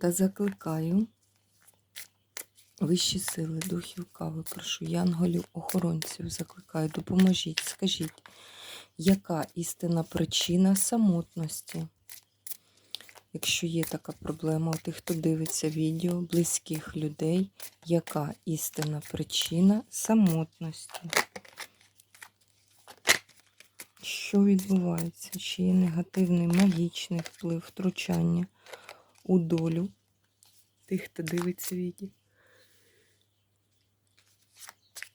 Та закликаю вищі сили, духів кави, прошу, янголів, охоронців закликаю, допоможіть, скажіть, яка істинна причина самотності? Якщо є така проблема у тих, хто дивиться відео, близьких людей, яка істинна причина самотності? Що відбувається? Чи є негативний магічний вплив, втручання? У долю тих, хто дивиться відео.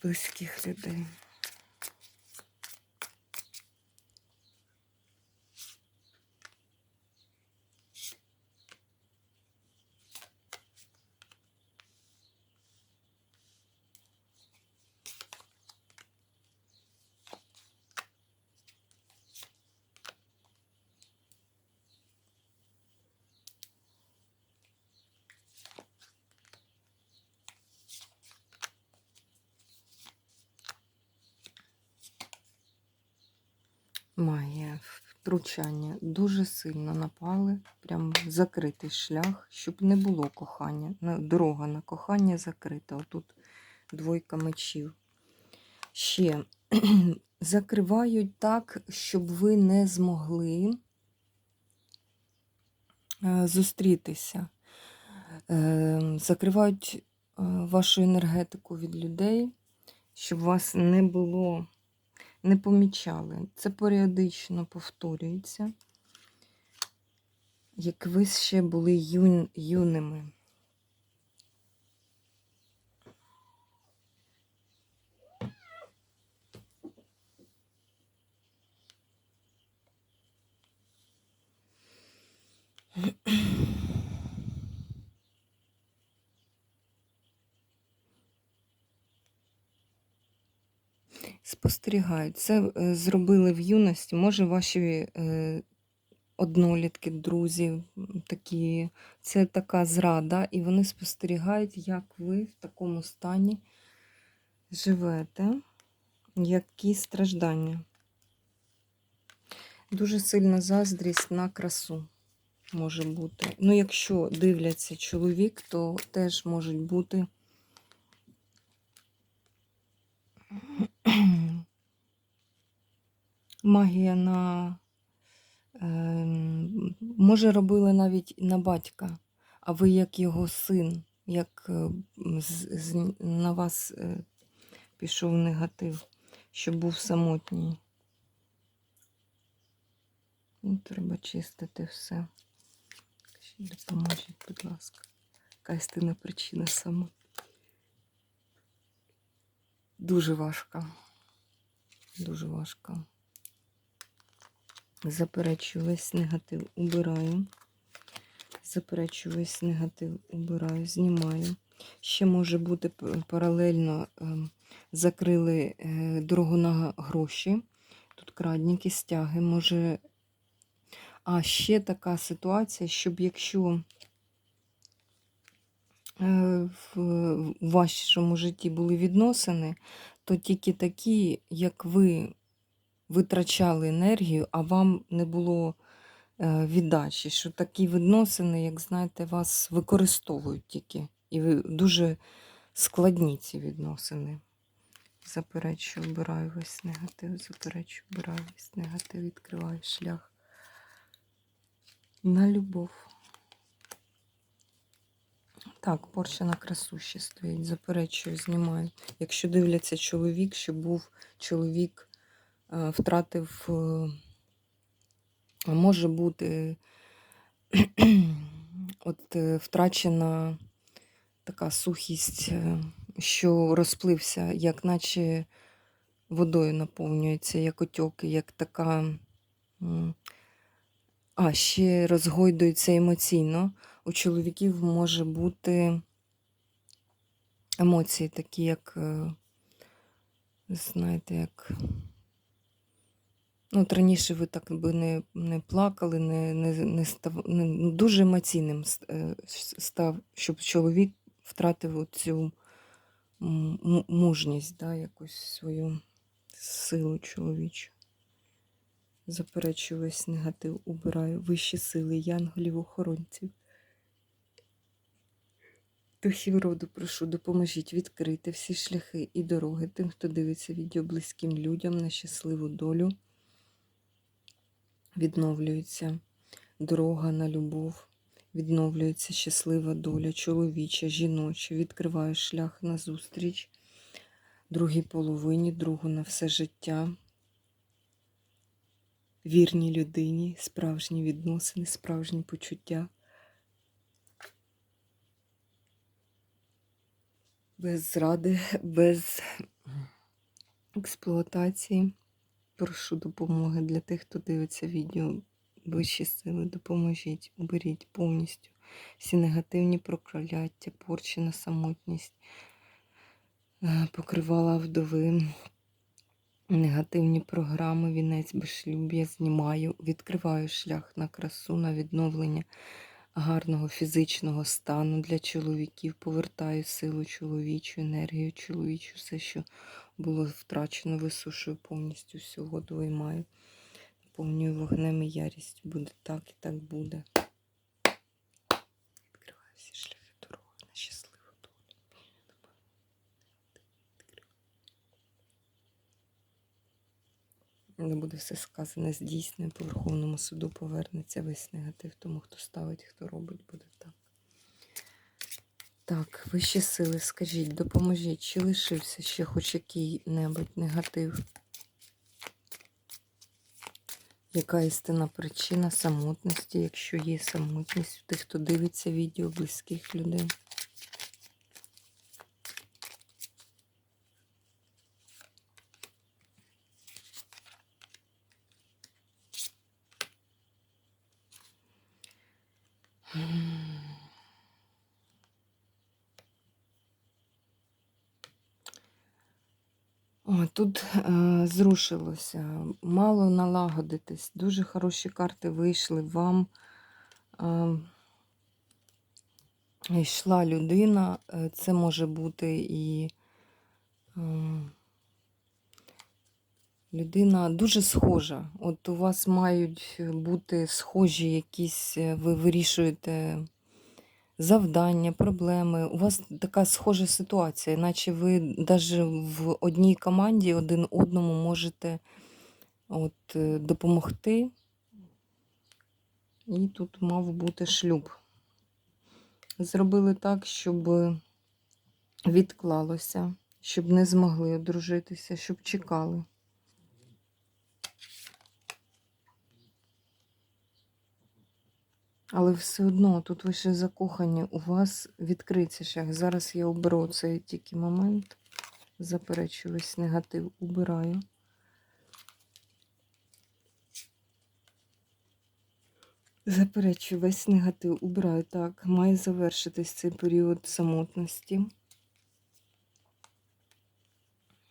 Близьких людей. Магія втручання дуже сильно напали, прям закритий шлях, щоб не було кохання. Дорога на кохання закрита. Отут двойка мечів. Ще закривають так, щоб ви не змогли е, зустрітися. Е, Закривають е, вашу енергетику від людей, щоб вас не було не помічали. Це періодично повторюється, як ви ще були юн, юними. Спостерігають. Це е, зробили в юності. Може, ваші е, однолітки, друзі, такі. Це така зрада, і вони спостерігають, як ви в такому стані живете, які страждання. Дуже сильна заздрість на красу може бути. Ну, якщо дивляться чоловік, то теж можуть бути. Магія на ем, може робили навіть на батька, а ви як його син, як е, з, на вас е, пішов негатив, що був самотній. Ну, треба чистити все. Допоможіть, будь ласка. Яка істинна причина сама. Дуже важка. Дуже важка. Заперечую весь негатив, убираю. Заперечую весь негатив, убираю, знімаю. Ще може бути паралельно ем, закрили е, дорогу на гроші. Тут крадніки, стяги. Може. А ще така ситуація, щоб якщо е, в вашому житті були відносини, то тільки такі, як ви витрачали енергію, а вам не було е, віддачі, що такі відносини, як знаєте, вас використовують тільки. І ви дуже складні ці відносини. Заперечую, обираю весь негатив, заперечую, обираю весь негатив, відкриваю шлях на любов. Так, порча на красу ще стоїть. Заперечую, знімаю. Якщо дивляться чоловік, що був чоловік, втратив, е, може бути от е, втрачена така сухість, е, що розплився, як наче водою наповнюється, як отьоки, як така А, ще розгойдується емоційно. У чоловіків може бути емоції такі, як, е, знаєте, як. Ну, от раніше ви так би не, не плакали, не, не, не став, не, ну, дуже емоційним е, став, щоб чоловік втратив цю мужність, да, якусь свою силу чоловічу. Заперечую весь негатив, убираю вищі сили, янголів, охоронців. Духів роду, прошу, допоможіть відкрити всі шляхи і дороги тим, хто дивиться відео близьким людям на щасливу долю. Відновлюється дорога на любов, відновлюється щаслива доля, чоловіча, жіноча. Відкриваю шлях на зустріч другій половині, другу на все життя. Вірній людині, справжні відносини, справжні почуття. Без зради, без експлуатації. Прошу допомоги для тих, хто дивиться відео. Вищі сили, допоможіть, уберіть повністю всі негативні прокляття, порчі на самотність, е, покривала вдови, негативні програми, вінець безшлюб'я знімаю, відкриваю шлях на красу, на відновлення гарного фізичного стану для чоловіків, повертаю силу чоловічу, енергію чоловічу, все, що було втрачено, висушую повністю всю воду виймаю. Наповнюю вогнем і ярість. Буде так і так буде. Відкриваю всі шляхи дороги на щасливу долю. Не буде все сказане, здійснено, по Верховному суду повернеться весь негатив тому, хто ставить, хто робить, буде так. Так, вищі сили, скажіть, допоможіть, чи лишився ще хоч який-небудь негатив? Яка істинна причина самотності, якщо є самотність у тих, хто дивиться відео близьких людей? О, тут е, зрушилося, мало налагодитись. Дуже хороші карти вийшли вам. Е, йшла людина, е, це може бути і е, людина дуже схожа. От у вас мають бути схожі якісь, е, ви вирішуєте завдання, проблеми. У вас така схожа ситуація, наче ви навіть в одній команді один одному можете от, е, допомогти. І тут мав бути шлюб. Зробили так, щоб відклалося, щоб не змогли одружитися, щоб чекали. Але все одно тут ви ще закохані, у вас відкриться шлях. Зараз я оберу цей тільки момент. Заперечу весь негатив, убираю. Заперечую весь негатив, убираю. Так, має завершитись цей період самотності.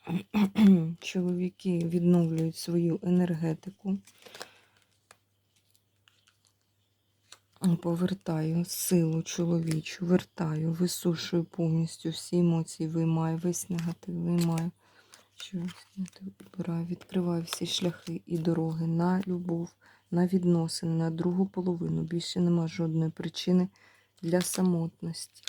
Чоловіки відновлюють свою енергетику. Повертаю силу чоловічу, вертаю, висушую повністю всі емоції, виймаю, весь негатив виймаю. Вибираю, відкриваю всі шляхи і дороги на любов, на відносини, на другу половину. Більше нема жодної причини для самотності.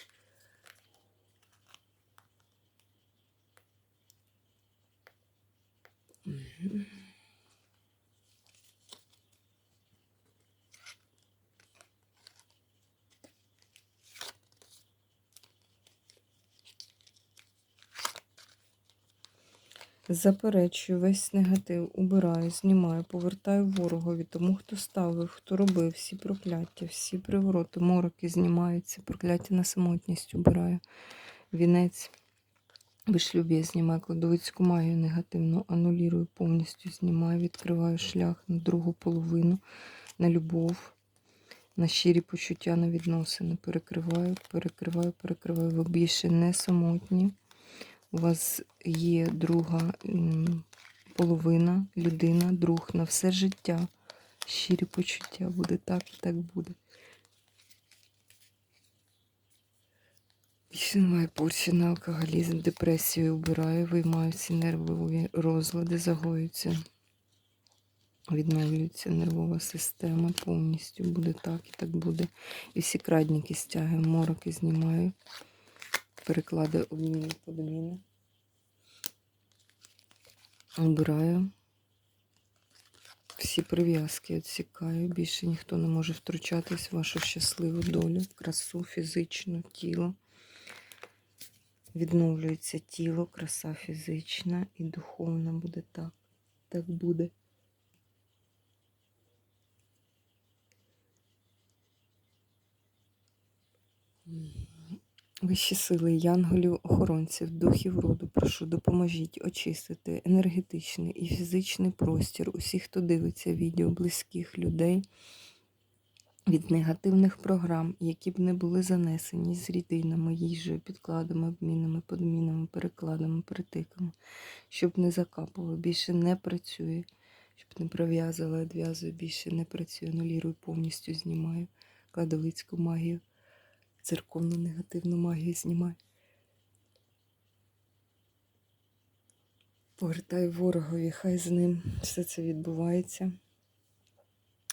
Заперечую весь негатив, убираю, знімаю, повертаю ворогові, тому хто ставив, хто робив всі прокляття, всі привороти, мороки знімаються, прокляття на самотність убираю. Вінець вишлюб'я знімаю, кладовицьку магію негативну, анулірую, повністю знімаю, відкриваю шлях на другу половину. на любов, на щирі почуття, на відносини. Перекриваю, перекриваю, перекриваю. Ви більше не самотні. У вас є друга половина, людина, друг на все життя. Щирі почуття. Буде так і так буде. Немає порції на алкоголізм, депресію убираю, виймаю всі нервові розлади, загоюються. Відновлюється нервова система повністю. Буде так і так буде. І всі крадніки стягую, мороки знімаю, перекладаю обміни подміни. Обираю. Всі прив'язки відсікаю. Більше ніхто не може втручатись в вашу щасливу долю, красу, фізичну, тіло. Відновлюється тіло, краса фізична і духовна буде так. Так буде. Вищі сили, янголів, охоронців, духів роду, прошу, допоможіть очистити енергетичний і фізичний простір усіх, хто дивиться відео близьких людей від негативних програм, які б не були занесені з рідинами, їжею, підкладами, обмінами, подмінами, перекладами, притиками, щоб не закапувало, більше не працює, щоб не прив'язувала, відв'язую, більше не працює, анулірую, повністю знімаю кладовицьку магію церковну негативну магію знімай. Повертай ворогові, хай з ним все це відбувається.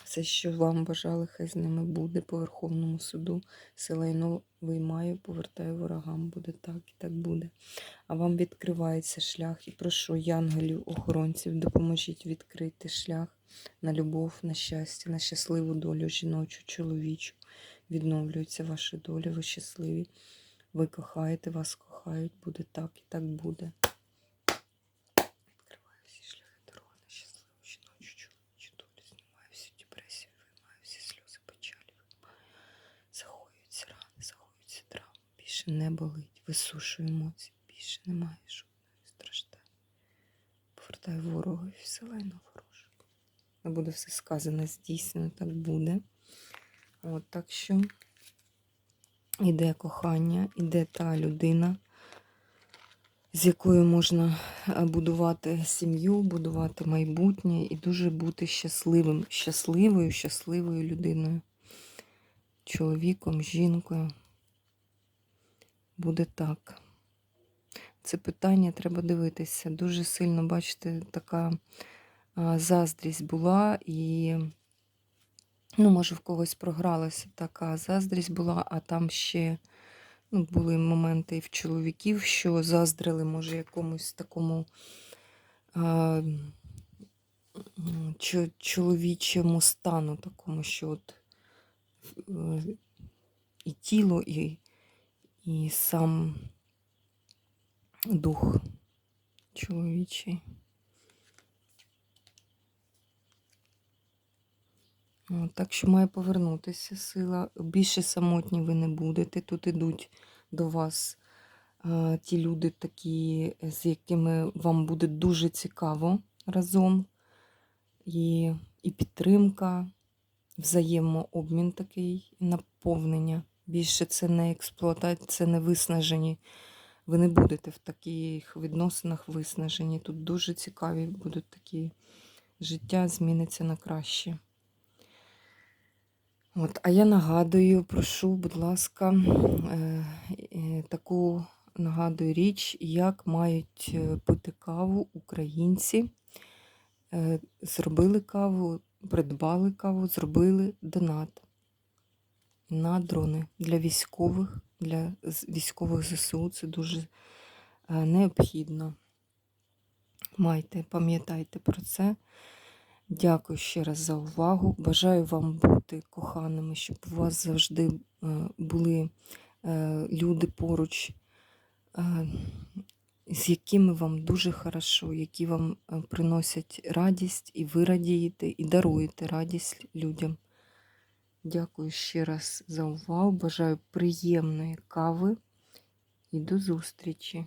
Все, що вам бажали, хай з ними буде по Верховному суду. Селайно виймаю, повертаю ворогам. Буде так і так буде. А вам відкривається шлях. І прошу янголів, охоронців, допоможіть відкрити шлях на любов, на щастя, на щасливу долю жіночу, чоловічу відновлюється ваша доля, ви щасливі. Ви кохаєте, вас кохають, буде так і так буде. Відкриваю всі шляхи дороги на щасливу жіночу, долю, знімаю всю депресію, виймаю всі сльози печалі, виймаю. Рани, загоюються травми. Більше не болить, висушую емоції, більше немає жодної страждань. Повертаю ворога і вселену ворожу. Не буде все сказане, здійснено, так буде. От так що іде кохання, іде та людина, з якою можна е, будувати сім'ю, будувати майбутнє і дуже бути щасливим, щасливою, щасливою людиною, чоловіком, жінкою. Буде так. Це питання треба дивитися. Дуже сильно, бачите, така заздрість була і. Ну, може, в когось програлася така заздрість була, а там ще ну, були моменти і в чоловіків, що заздрили, може, якомусь такому а, чо- чоловічому стану, такому, що от е, і тіло, і, і сам дух чоловічий. Так що має повернутися сила. Більше самотні ви не будете. Тут ідуть до вас а, ті люди, такі, з якими вам буде дуже цікаво разом. І, і підтримка, взаємообмін такий, наповнення. Більше це не експлуатація, це не виснажені. Ви не будете в таких відносинах виснажені. Тут дуже цікаві будуть такі життя, зміниться на краще. От, а я нагадую, прошу, будь ласка, е, таку нагадую річ, як мають е, пити каву українці. Е, Зробили каву, придбали каву, зробили донат на дрони для військових, для військових ЗСУ. Це дуже необхідно. Майте, пам'ятайте про це. Дякую ще раз за увагу. Бажаю вам бути коханими, щоб у вас завжди е, були е, люди поруч, е, з якими вам дуже хорошо, які вам приносять радість, і ви радієте, і даруєте радість людям. Дякую ще раз за увагу. Бажаю приємної кави і до зустрічі!